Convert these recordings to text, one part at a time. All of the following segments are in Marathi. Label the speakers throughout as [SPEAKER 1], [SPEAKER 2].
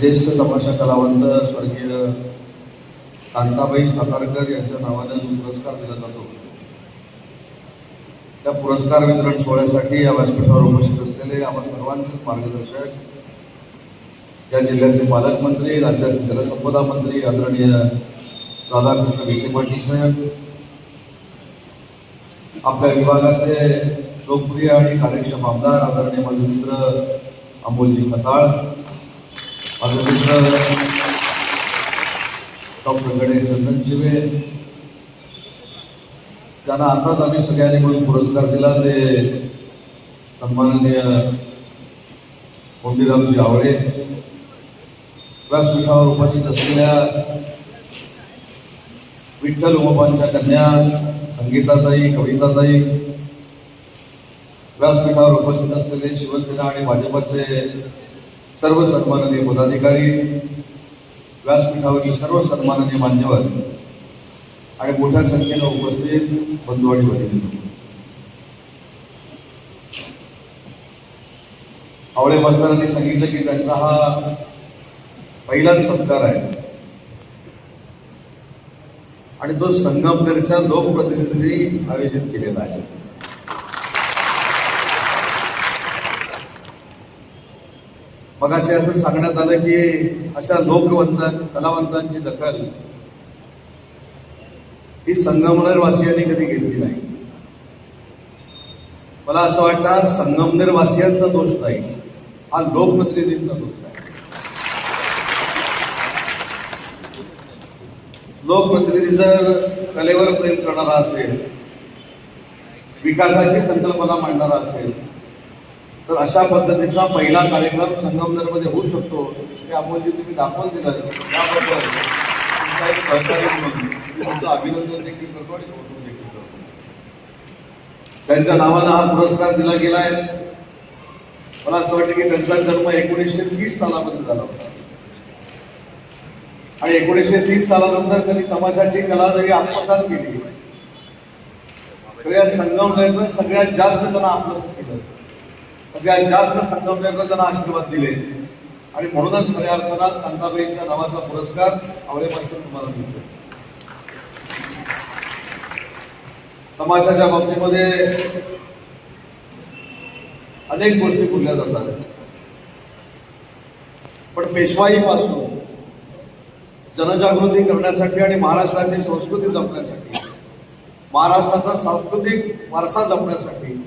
[SPEAKER 1] ज्येष्ठ तमाशा कलावंत स्वर्गीय कांताबाई सातारकर यांच्या नावाने जो पुरस्कार दिला जातो. त्या पुरस्कार वितरण सोहळ्यासाठी या व्यासपीठावर उपस्थित असलेले आम्हा सर्वांचेच मार्गदर्शक या जिल्ह्याचे पालकमंत्री राज्याचे जलसंपदा मंत्री आदरणीय राधाकृष्ण विखे पाटील साहेब आपल्या विभागाचे लोकप्रिय आणि कार्यक्षम आमदार आदरणीय माझे मित्र अमोलजी खताळ माझे मित्र डॉक्टर गणेश चंदनशिवे त्यांना आताच आम्ही सगळ्यांनी म्हणून पुरस्कार दिला. ते सन्माननीय कोंडीरामजी आवळे व्यासपीठावर उपस्थित असलेल्या विठ्ठल उमपांच्या कन्या संगीताताई कविताताई व्यासपीठावर उपस्थित असलेले शिवसेना आणि भाजपचे सर्व सन्माननीय पदाधिकारी व्यासपीठावरील सर्व सन्माननीय मान्यवर आणि मोठ्या संख्येनं उपस्थित बंधू आणि भगिनी आवळे मास्तरांनी सांगितलं की त्यांचा हा पहिलाच सत्कार आहे. आणि तो संगमनेरच्या लोकप्रतिनिधींनी आयोजित केलेला आहे. मग असे असं सांगण्यात आलं की अशा लोकवंत कलावंतांची दखल ही संगमनेर वासियांनी कधी घेतली नाही. मला असं वाटतं संगमनेरवासियांचा दोष नाही हा लोकप्रतिनिधींचा दोष आहे. लोकप्रतिनिधी जर कलेवर प्रेम करणारा असेल विकासाची संकल्पना मांडणारा असेल तर अशा पद्धतीचा पहिला कार्यक्रम संगमनेरमध्ये होऊ शकतो. हे अमोलजी तुम्ही दाखवून दिलं. त्याबद्दल तुमचा एक सहकार्य म्हणून तुमचं अभिनंदन देखील करतो आणि कौतुक देखील करतो. त्यांच्या नावानं हा पुरस्कार दिला गेला आहे मला असं वाटतं की त्यांचा जन्म एकोणीसशे तीस सालामध्ये झाला होता. आणि एकोणीसशे तीस सालानंतर त्यांनी तमाशाची कला जरी आत्मसात केली तर या संगमनेरनं सगळ्यात जास्त त्यांना आपलं केलं. सगळ्यात जास्त संगमनेरला त्यांना आशीर्वाद दिले. आणि म्हणूनच खऱ्या अर्थानं कांताबाईंच्या नावाचा पुरस्कार आवळे मास्तर तुम्हाला मिळतो. तमाशाच्या बाबतीमध्ये अनेक गोष्टी बोलल्या जातात. पण पेशवाईपासून जनजागृती करण्यासाठी आणि महाराष्ट्राची संस्कृती जपण्यासाठी महाराष्ट्राचा सांस्कृतिक वारसा जपण्यासाठी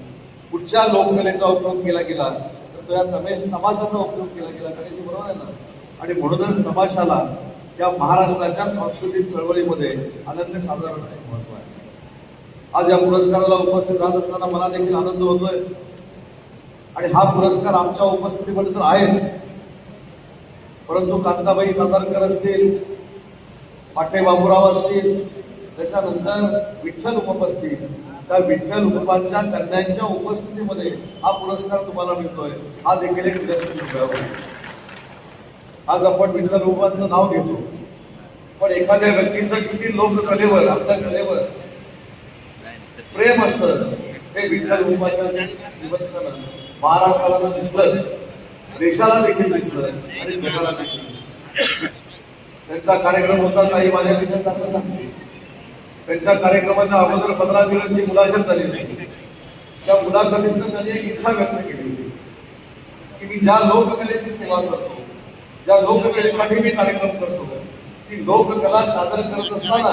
[SPEAKER 1] कुठच्या लोककलेचा उपयोग केला गेला तर तो या तमेश तमाशाचा उपयोग केला गेला कारण ते बरोबर आहे ना? आणि म्हणूनच तमाशाला या महाराष्ट्राच्या सांस्कृतिक चळवळीमध्ये अनन्य साधारण असं महत्त्व आहे. आज या पुरस्काराला उपस्थित राहत असताना मला देखील आनंद होतोय. आणि हा पुरस्कार आमच्या उपस्थितीमध्ये तर आहेच. परंतु कांताबाई सातारकर असतील पाठे बाबुराव असतील त्याच्यानंतर विठ्ठल उपप असतील त्या विठ्ठल उपपांच्या कन्यांच्या उपस्थितीमध्ये हा पुरस्कार तुम्हाला मिळतोय. हा देखील एक आज आपण विठ्ठल उपपांचं नाव घेतो. पण एखाद्या व्यक्तीचं किती लोककलेवर आपल्या कलेवर प्रेम असतं हे विठ्ठल उपपांच्या महाराष्ट्राला दिसलं देशाला देखील दिसलं आणि जगाला देखील दिसलं. त्यांचा कार्यक्रम होता काही माझ्यापेक्षा चांगला त्यांच्या कार्यक्रमाच्या अगोदर पंधरा दिवस जी मुलाखत झाली होती. त्या मुलाखतीतनं त्यांनी एक इच्छा व्यक्त केली होती. की मी ज्या लोककलेची सेवा करतो ज्या लोककलेसाठी मी कार्यक्रम करतो ती लोककला सादर करत असताना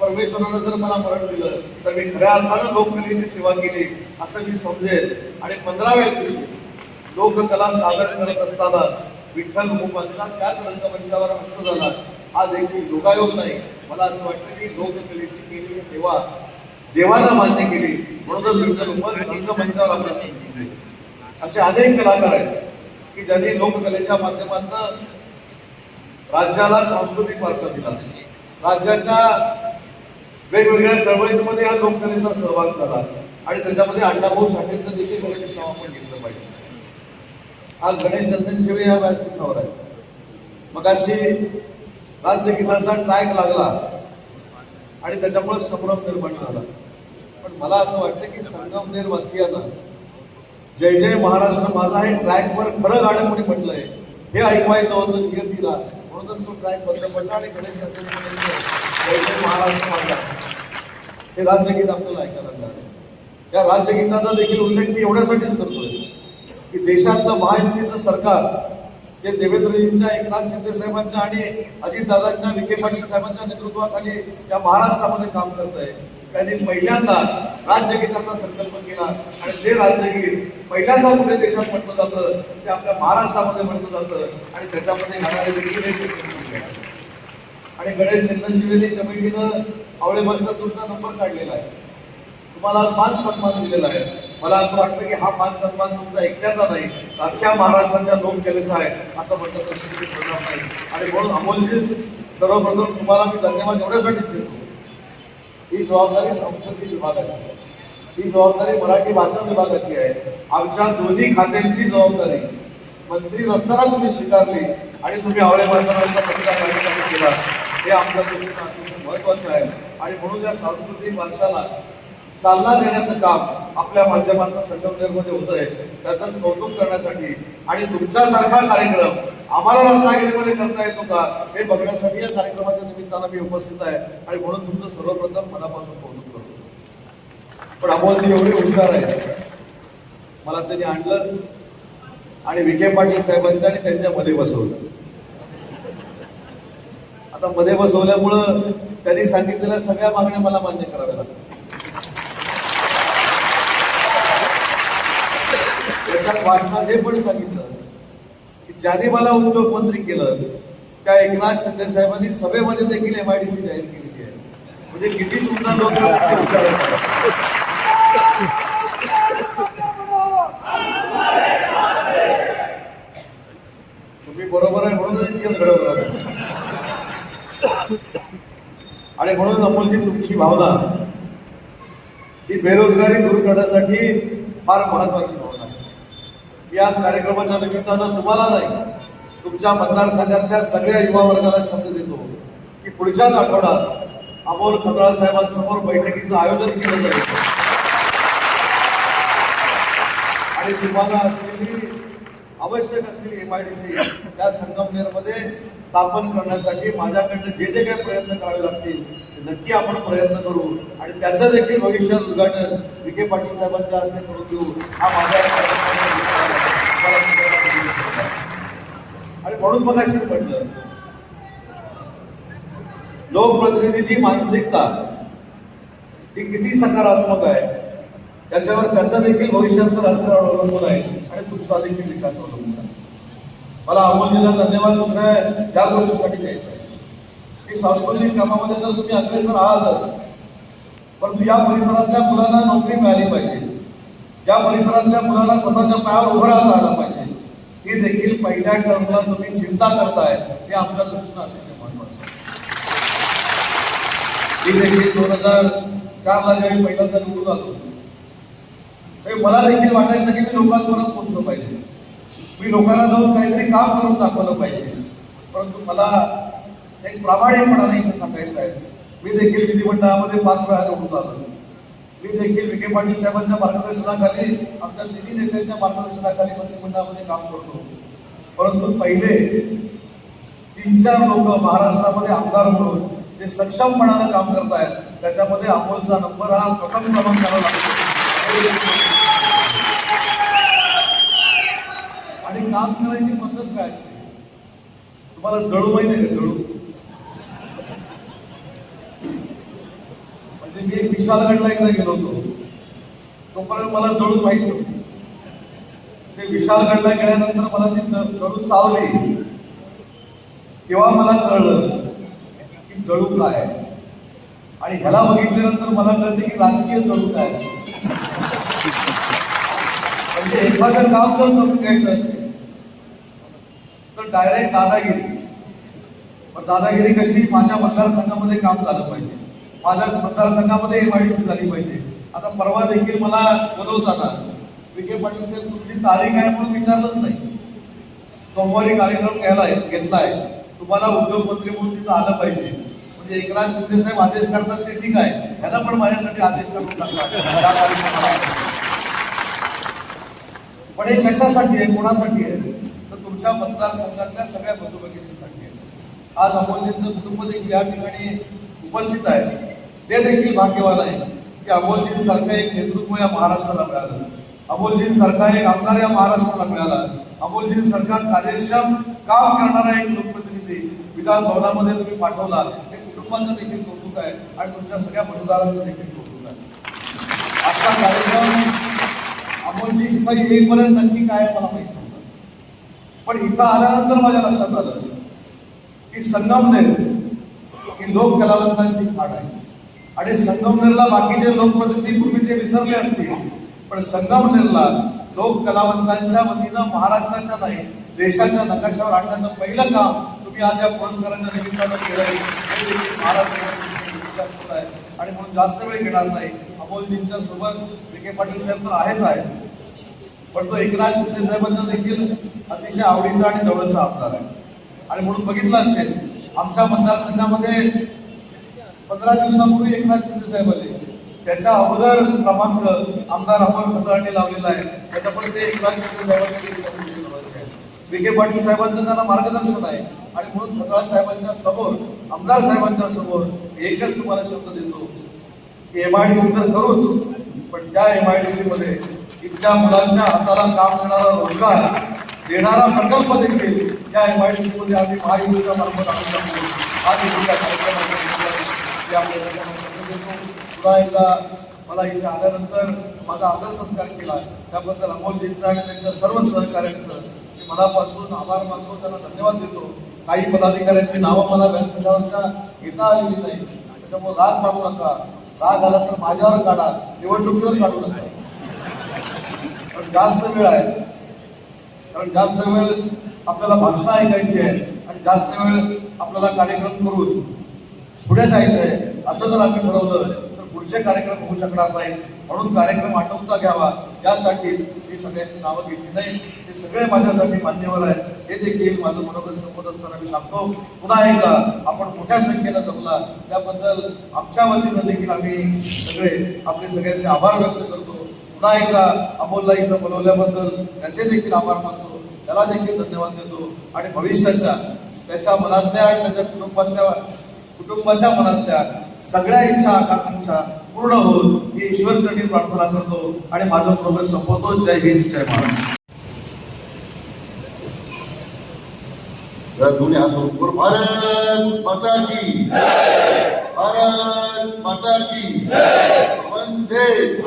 [SPEAKER 1] परमेश्वरानं जर मला मरण दिलं तर मी खऱ्या अर्थानं लोककलेची सेवा केली असं मी समजेल आणि पंधराव्या दिवशी लोककला सादर करत असताना विठ्ठल मुपांचा त्याच रंगमंचावर हस्त झाला. हा देखील योगायोग नाही. मला असं वाटतं की लोककलेची केलेली सेवा देवानं मान्य केली. म्हणूनच रंगमंचावर आपण केली. असे अनेक कलाकार आहेत की ज्यांनी लोककलेच्या माध्यमातून राज्याला सांस्कृतिक वारसा दिला. राज्याच्या वेगवेगळ्या चळवळींमध्ये या लोककलेचा सहभाग झाला. आणि त्याच्यामध्ये अण्णाभाऊ साठेंचं देखील वगैरे नाव आपण घेतलं पाहिजे. आज गणेश चंदनशिवे या व्यासपीठावर आहेत मग अशी राज्यगीताचा ट्रॅक लागला. आणि त्याच्यामुळे संभ्रम निर्माण झाला. पण मला असं वाटतं की संगमनेरवासियांना जय जय महाराष्ट्र माझा हे ट्रॅकवर खरं गाणं कोणी म्हटलंय हे ऐकवायचं होतं नियतीला म्हणूनच तो ट्रॅक बंद पडला आणि गणेश जय जय महाराष्ट्र माझा. हे राज्यगीत आपल्याला ऐकायला मिळालं. या राज्यगीताचा देखील उल्लेख मी एवढ्यासाठीच करतोय की देशातलं महायुतीचं सरकार ते देवेंद्रजींच्या एकनाथ शिंदे साहेबांच्या आणि अजितदादांच्या विखे पाटील साहेबांच्या नेतृत्वाखाली या महाराष्ट्रामध्ये काम करत आहे त्यांनी पहिल्यांदा राज्यगीताचा संकल्प केला आणि ते राज्यगीत पहिल्यांदा कुठे देशात म्हटलं जातं ते आपल्या महाराष्ट्रामध्ये म्हटलं जातं आणि त्याच्यामध्ये घालणारे देखील एक आणि गणेश चंदनजीवेदी कमिटीनं आवळे तुमचा नंबर काढलेला आहे. तुम्हाला आज मान सन्मान दिलेला आहे. मला असं वाटतं की हा मान सन्मान तुमचा एकट्याचा नाही अख्ख्या महाराष्ट्राच्या लोककलेचा आहे असं म्हणतात तर नाही आणि म्हणून अमोलजी सर्वप्रथम तुम्हाला मी धन्यवाद एवढ्यासाठीच देतो. ही जबाबदारी संस्कृती विभागाची आहे. ही जबाबदारी मराठी भाषा विभागाची आहे. आमच्या दोन्ही खात्यांची जबाबदारी. मंत्री नसताना तुम्ही स्वीकारली आणि तुम्ही आवळे बांधवांचा कार्यक्रम केला. हे आमच्या दृष्टीनं अतिशय महत्वाचं आहे. आणि म्हणून या सांस्कृतिक वारशाला चालना देण्याचं काम आपल्या माध्यमातून संगमनेरमध्ये होत आहे. त्याचं कौतुक करण्यासाठी आणि तुमच्यासारखा कार्यक्रम आम्हाला रत्नागिरीमध्ये करता येतो का हे बघण्यासाठी या कार्यक्रमाच्या निमित्तानं मी उपस्थित आहे. आणि म्हणून तुमचं सर्वप्रथम मनापासून कौतुक करतो. पण अमोलजी एवढे हुशार आहे मला त्यांनी आणलं आणि विखे पाटील साहेबांच्या आणि त्यांच्या मध्ये बसवलं. आता मध्ये बसवल्यामुळं त्यांनी सांगितलेल्या सगळ्या मागण्या मला मान्य कराव्या लागतात. त्याच्यात वाचनात हे पण सांगितलं की ज्याने मला उद्योगमंत्री केलं त्या एकनाथ शिंदे साहेबांनी सभेमध्ये देखील एमआयडीसी जाहीर केलेली आहे. म्हणजे किती तुमचा लोक तुम्ही बरोबर आहे म्हणून इतकेच घडवलं आणि म्हणून अमोलजी तुमची भावना ही बेरोजगारी दूर करण्यासाठी फार महत्वाची भावना आज कार्यक्रमाच्या निमित्तानं तुम्हाला नाही तुमच्या मतदारसंघातल्या सगळ्या युवा वर्गाला शब्द देतो की पुढच्याच आठवड्यात अमोल खतरा साहेबांसमोर बैठकीचं आयोजन केलं जाईल. आणि तुम्हाला असलेली आवश्यक असलेली एमआयडीसी त्या संगमनेरमध्ये स्थापन करण्यासाठी माझ्याकडनं जे जे काही प्रयत्न करावे लागतील नक्की आपण प्रयत्न करू. आणि त्याचं देखील भविष्यात उद्घाटन विखे पाटील साहेबांच्या हस्ते करून देऊ. हा माझा आणि म्हणून मग अशी म्हटलं. लोकप्रतिनिधीची मानसिकता ही किती सकारात्मक आहे त्याच्यावर त्याचं देखील भविष्याचं राजकारण अवलंबून आहे आणि तुमचा देखील विकास अवलंबून मला अमोलजीला धन्यवाद दुसऱ्या या गोष्टीसाठी द्यायचं आहे. की सांस्कृतिक कामामध्ये तर तुम्ही अग्रेसर आहातच परंतु या परिसरातल्या मुलांना नोकरी मिळाली पाहिजे. या परिसरातल्या मुलाला स्वतःच्या पायावर उभं राहता आलं पाहिजे. हे देखील पहिल्या टर्मला तुम्ही चिंता करताय हे आमच्या दृष्टीनं अतिशय महत्वाचं आहे. मी देखील दोन हजार चारला ज्यावेळी पहिल्यांदा निवडून आलो मला देखील वाटायचं की मी लोकांपर्यंत पोहोचलो पाहिजे. मी लोकांना जाऊन काहीतरी काम करून दाखवलं पाहिजे. परंतु मला एक प्रामाणिकपणाने इथं सांगायचं आहे. मी देखील विधिमंडळामध्ये पाच वेळा निवडून आलो. मी देखील विखे पाटील साहेबांच्या मार्गदर्शनाखाली आमच्या तिन्ही नेत्यांच्या मार्गदर्शनाखाली मंत्रिमंडळामध्ये काम करतो. परंतु पहिले तीन चार लोक महाराष्ट्रामध्ये आमदार म्हणून जे सक्षमपणानं काम करतायत त्याच्यामध्ये अमोलचा नंबर हा प्रथम क्रमांकाला लागतो आणि काम करायची पद्धत काय असते? तुम्हाला जळू माहिती आहे का जळू? म्हणजे मी एक विशालगडला एकदा गेलो होतो. तोपर्यंत मला जळू माहीत नव्हती. ते विशालगडला गेल्यानंतर मला ती जळू चावली. तेव्हा मला कळलं की जळू काय आहे. आणि ह्याला बघितल्यानंतर मला कळतं की राजकीय जळू काय असते म्हणजे एखादं काम जर करून घ्यायचं असेल तर डायरेक्ट दादागिरी. पण दादागिरी कशी माझ्या मतदारसंघामध्ये काम झालं पाहिजे. माझ्या मतदारसंघामध्ये एमआयडीसी झाली पाहिजे. आता परवा देखील मला बोलवताना विखे पाटील साहेब तुमची तारीख आहे म्हणून विचारलंच नाही. सोमवारी कार्यक्रम घ्यायला घेतलाय. तुम्हाला उद्योगमंत्री म्हणून तिथं आलं पाहिजे. म्हणजे एकनाथ शिंदे साहेब आदेश काढतात ते ठीक आहे. ह्याला पण माझ्यासाठी आदेश करून टाकला. पण हे कशासाठी आहे? कोणासाठी आहे? तुमच्या मतदारसंघातल्या सगळ्या बंधू भगिनींसाठी आज अमोलजींचं कुटुंब देखील या ठिकाणी उपस्थित आहे. ते देखील भाग्यवान आहे की अमोलजींसारखं एक नेतृत्व या महाराष्ट्राला मिळालं. अमोलजींसारखा एक आमदार या महाराष्ट्राला मिळाला. अमोलजींसारखा कार्यक्षम काम करणारा एक लोकप्रतिनिधी विधान भवनामध्ये तुम्ही पाठवला. हे कुटुंबाचं देखील कौतुक आहे आणि तुमच्या सगळ्या मतदारांचं देखील कौतुक आहे. आजचा कार्यक्रम अमोलजी इथं येईपर्यंत नक्की काय मला माहिती पण इथं आल्यानंतर माझ्या लक्षात आलं की संगमनेर ही लोक कलावंतांची खाड आहे. आणि संगमनेरला बाकीचे लोकप्रतिनिधी पूर्वीचे विसरले असतील पण संगमनेरला लोक कलावंतांच्या वतीनं महाराष्ट्राच्या नाही देशाच्या नकाशावर आणण्याचं पहिलं काम तुम्ही आज या पुरस्काराच्या निमित्तानं केलं आहे. महाराष्ट्र आणि म्हणून जास्त वेळ घेणार नाही. अमोलजींच्या सोबत विखे पाटील साहेब तर आहेच आहे पण तो एकनाथ शिंदे साहेबांचा देखील अतिशय आवडीचा आणि जवळचा आमदार आहे. आणि म्हणून बघितलं असेल आमच्या मतदारसंघामध्ये पंधरा दिवसापूर्वी एकनाथ शिंदे साहेब आले. त्याच्या अगोदर क्रमांक आमदार अमोल खतळांनी लावलेला आहे. त्याच्यामुळे ते एकनाथ शिंदे साहेबांचे विखे पाटील साहेबांचं त्यांना मार्गदर्शन आहे. आणि म्हणून खतवाळ साहेबांच्या समोर आमदार साहेबांच्या समोर एकच तुम्हाला शब्द देतो. की एम आय डी सी तर करूच पण त्या एम आय डी सी मध्ये इथल्या मुलांच्या हाताला काम देणारा रोजगार देणारा प्रकल्प देखील या एम आय डी सीमध्ये आम्ही महायुतीच्या मार्फत आणून टाकू आज या कार्यक्रमाचा देतो. एकदा मला इथे आल्यानंतर माझा आदर सत्कार केला. त्याबद्दल अमोलजींचा आणि त्यांच्या सर्व सहकाऱ्यांचं मी मनापासून आभार मानतो. त्यांना धन्यवाद देतो. काही पदाधिकाऱ्यांची नावं मला व्यासपीठावरच्या घेता आलेली नाही. त्याच्यामुळे राग मागू नका. राग आला तर माझ्यावर काढा. निवडणुकीवर काढू नका. जास्त वेळ आहे. कारण जास्त वेळ आपल्याला भाषणं ऐकायची आहे आणि जास्त वेळ आपल्याला कार्यक्रम करून पुढे जायचं आहे असं जर आम्ही ठरवलं तर पुढचे कार्यक्रम होऊ शकणार नाही. म्हणून कार्यक्रम आटोपता घ्यावा. यासाठी मी सगळ्यांची नावं घेतली नाही. हे सगळे माझ्यासाठी मान्यवर आहेत. हे देखील माझं मनोगत संपत असताना मी सांगतो. पुन्हा एकदा आपण मोठ्या संख्येनं जमला. त्याबद्दल आमच्या वतीनं देखील आम्ही सगळे आपले सगळ्यांचे आभार व्यक्त करतो. पुन्हा एकदा अमोलला इथं बोलवल्याबद्दल त्याचे देखील आभार मानतो. त्याला देखील धन्यवाद देतो. आणि भविष्याच्या त्याच्या मनातल्या आणि त्याच्या कुटुंबातल्या कुटुंबाच्या मनातल्या सगळ्या इच्छा आकांक्षा पूर्ण होऊन ही ईश्वर चरणी प्रार्थना करतो आणि माझा प्रोग्रेस संपवतो. जय हिंद जय महाराष्ट्र
[SPEAKER 2] दोन्ही हात वर भारत माता की भारत माता की वंदे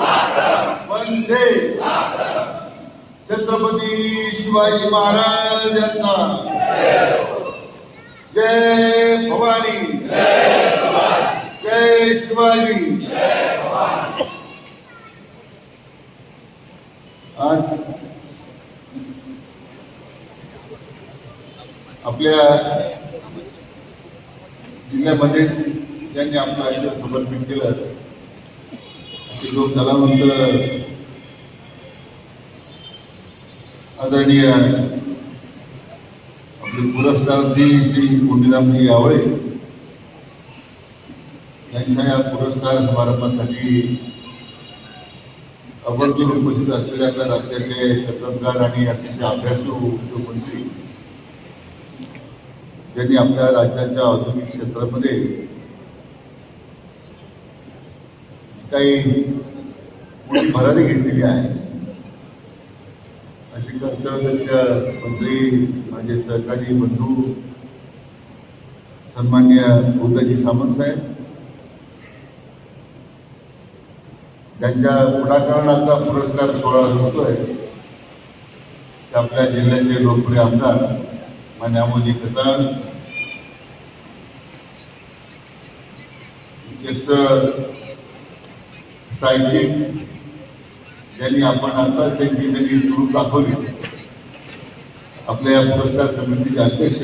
[SPEAKER 2] वंदे छत्रपती शिवाजी महाराज यांचा. जय भवानी. जय शिवाजी. आज आपल्या जिल्ह्यामध्येच त्यांनी आपलं आयुष्य समर्पित केलं जो कलावंत आदरणीय आपले पुरस्कारजी श्री कोंडीरामजी आवळे यांच्या या पुरस्कार समारंभासाठी आवर्जून उपस्थित असलेले आपल्या राज्याचे कथनकार आणि अतिशय अभ्यासू उद्योगमंत्री ज्यांनी आपल्या राज्याच्या औद्योगिक क्षेत्रामध्ये काही मोठी भरारी घेतलेली आहे. असे कर्तव्यदक्ष मंत्री माझे सहकारी बंधू सन्मान्य भूताजी सामंत साहेब ज्यांच्या पुढाकरणाचा पुरस्कार सोहळा होतोय ते आपल्या जिल्ह्याचे लोकप्रिय आमदार मान्य अमोलजी खताळ ज्येष्ठ साहित्यिक ज्यांनी आपण आताच त्यांची त्यांनी सुरू दाखवली. आपल्या या पुरस्कार समितीचे अध्यक्ष.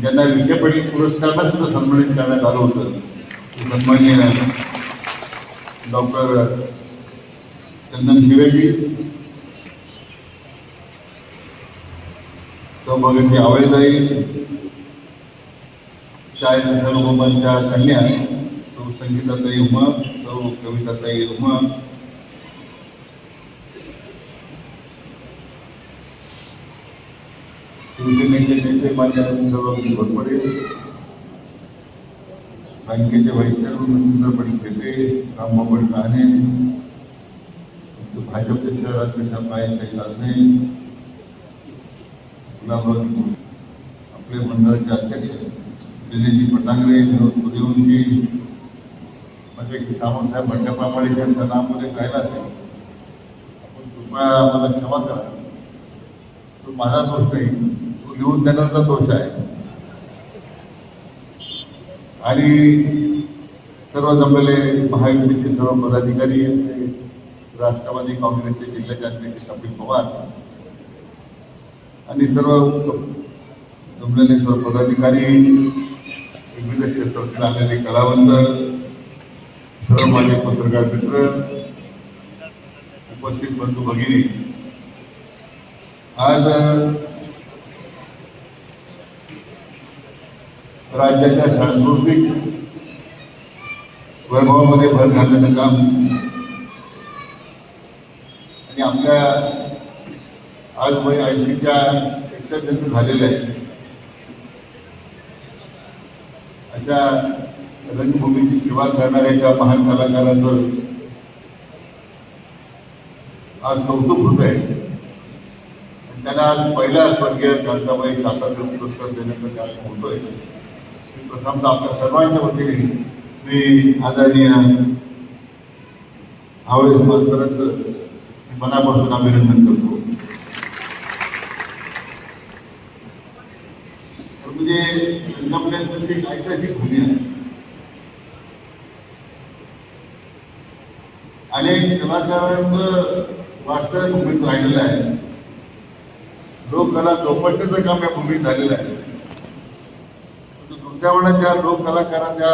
[SPEAKER 2] ज्यांना विखेपडी पुरस्काराला सुद्धा सन्मानित करण्यात आलं होतं. सन्मान्य डॉक्टर चंदन शिवेजी. सौभाग्यवती आवळेदाई शाळेत धर्मबाबांच्या कन्या. सौ संगीताताई उमा. सौ कविताताई उमा. शिवसेनेचे नेते मान्य चंद्रबाबू घोरपडे बँकेचे व्हाईस चेअरमन मच्छिंद्रपडी खेपे रामबाबड काने भाजपचे शहराध्यक्ष मायाताई लाजने गुलाबराव आपले मंडळाचे अध्यक्ष दिनेशजी पटांगरे विनोद सूर्यवंशी मग सावंत साहेब म्हटल्याप्रमाणे त्यांचं नावमध्ये राहिलं असेल. आपण कृपया मला क्षमा करा. तो माझा दोष नाही. लिहून देण्याचा दोष आहे. आणि सर्व जमलेले महायुतीचे सर्व पदाधिकारी राष्ट्रवादी काँग्रेसचे जिल्ह्याचे अध्यक्ष कपिल पवार आणि सर्व जमलेले सर्व पदाधिकारी विविध क्षेत्रातील आलेले कलावंत सर्व माझे पत्रकार मित्र उपस्थित बंधू भगिनी आज राज्याच्या सांस्कृतिक वैभवामध्ये भर घालण्याचं काम आणि आपल्या आज वय ऐंशीच्या एकसष्ट त्यांचं झालेलं आहे. अशा रंगभूमीची सेवा करणाऱ्या एका महान कलाकाराचं आज कौतुक होत आहे. त्यांना आज पहिला स्वर्गीय कांताबाई सातारा पुरस्कार देण्याचा काम होतोय. प्रथमतः आपल्या सर्वांच्या वतीने मी आदरणीय आवळे मास्तरांचं मी मनापासून अभिनंदन करतो. म्हणजे संगमनेर तशी एक ऐतिहासिक भूमी आहे अनेक कलाकारांचं वास्तव्य भूमीत राहिलेलं आहे. लोककला जोपासण्याचं काम या भूमीत झालेलं आहे. त्यामुळे त्या त्या लोककलाकारांच्या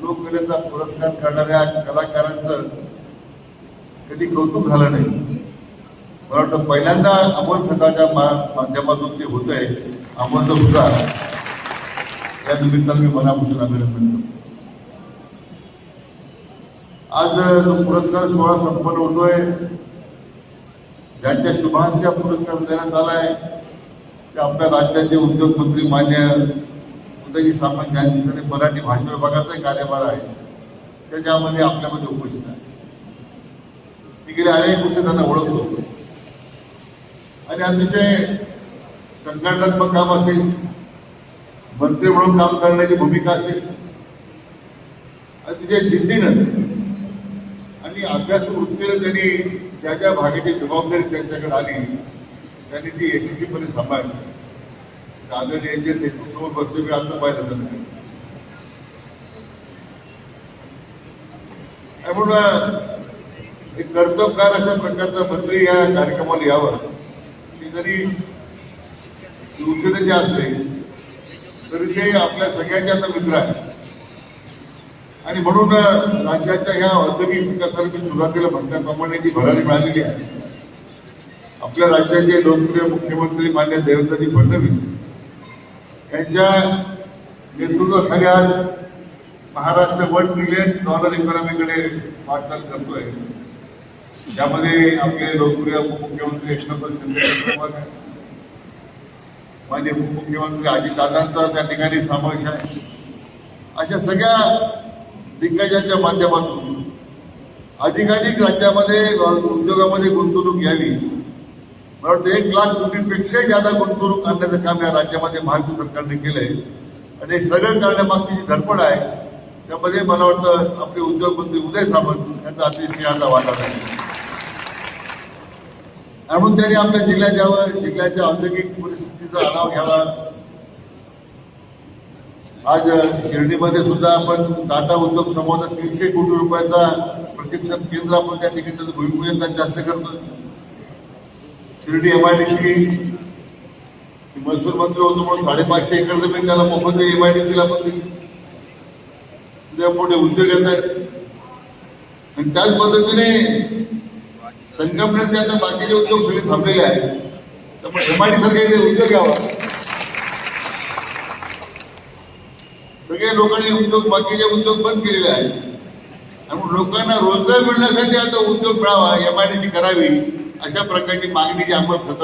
[SPEAKER 2] लोककलेचा पुरस्कार करणाऱ्या कलाकारांचं कधी कौतुक झालं नाही. मला वाटतं पहिल्यांदा अमोल खताच्या मा माध्यमातून ते होत आहे अमोलचं सुद्धा या निमित्तानं मी मनापासून अभिनंदन करतो. आज जो पुरस्कार सोहळा संपन्न होतोय. ज्यांच्या शुभांच्या पुरस्कार देण्यात आलाय ते आपल्या राज्याचे उद्योगमंत्री मान्य उदयजी सामंत यांच्याकडे मराठी भाषा विभागाचा कार्यभार आहे. त्याच्यामध्ये आपल्यामध्ये उपस्थित आहे. मी गेले अनेक गोष्टी त्यांना ओळखतो. आणि अतिशय संघटनात्मक काम असेल मंत्री म्हणून काम करण्याची भूमिका असेल अतिशय जिद्दीनं आणि अभ्यास वृत्तीनं त्यांनी ज्या ज्या भागाची जबाबदारी त्यांच्याकडे आली त्यांनी ती यशस्वीपणे सांभाळली. आदरणीय यांचे नेतृत्वावर समोर बसतो मी आता पाहिलं तर म्हणून एक कर्तबगार अशा प्रकारचा मंत्री या कार्यक्रमाला यावं. की जरी शिवसेनेचे असले तरी ते आपल्या सगळ्यांचे आता मित्र आहे आणि म्हणून राज्याच्या ह्या औद्योगिक विकासाला मी सुरुवातीला म्हटल्याप्रमाणे जी भरारी मिळालेली आहे. आपल्या राज्याचे लोकप्रिय मुख्यमंत्री मान्य देवेंद्रजी फडणवीस त्यांच्या नेतृत्वाखाली आज महाराष्ट्र वन ट्रिलियन डॉलर इकॉनॉमीकडे वाटचाल करतोय. ज्यामध्ये आपले लोकप्रिय उपमुख्यमंत्री एकनाथ शिंदे सहभाग आहे. मान्य उपमुख्यमंत्री अजितदादांचा त्या ठिकाणी समावेश आहे. अशा सगळ्या दिग्गजांच्या माध्यमातून अधिकाधिक राज्यामध्ये उद्योगामध्ये गुंतवणूक घ्यावी मला वाटतं एक लाख कोटींपेक्षाही जादा गुंतवणूक आणण्याचं काम या राज्यामध्ये महायुती सरकारने केलंय. आणि हे सगळं करण्यामागची जी धडपड आहे त्यामध्ये मला वाटतं आपले उद्योगमंत्री उदय सामंत यांचा अतिशयाचा वाटा आहे. म्हणून त्यांनी आपल्या जिल्ह्यात यावं जिल्ह्याच्या औद्योगिक परिस्थितीचा आढावा घ्यावा. आज शिर्डीमध्ये सुद्धा आपण टाटा उद्योग समूहाचा तीनशे कोटी रुपयाचा प्रशिक्षण केंद्र आपण त्या ठिकाणी त्याचं भूमिपूजन जास्त करतो Shirdi M I D C महसूल मंत्री होतो म्हणून साडेपाचशे एकर जमीन त्याला मोफत एम आय डी सीला पण दिली. त्या मोठे उद्योग येत आहेत. आणि त्याच पद्धतीने संगमनेरचे आता बाकीचे उद्योग सगळे थांबलेले आहेत. त्यामुळे एम आय डी सारखे उद्योग घ्यावा सगळे लोकांनी उद्योग बाकीचे उद्योग बंद केलेले आहेत. आणि लोकांना रोजगार मिळण्यासाठी आता उद्योग मिळावा एम आय डी सी करावी. अशा प्रकारची मागणी जी अमोल खताळ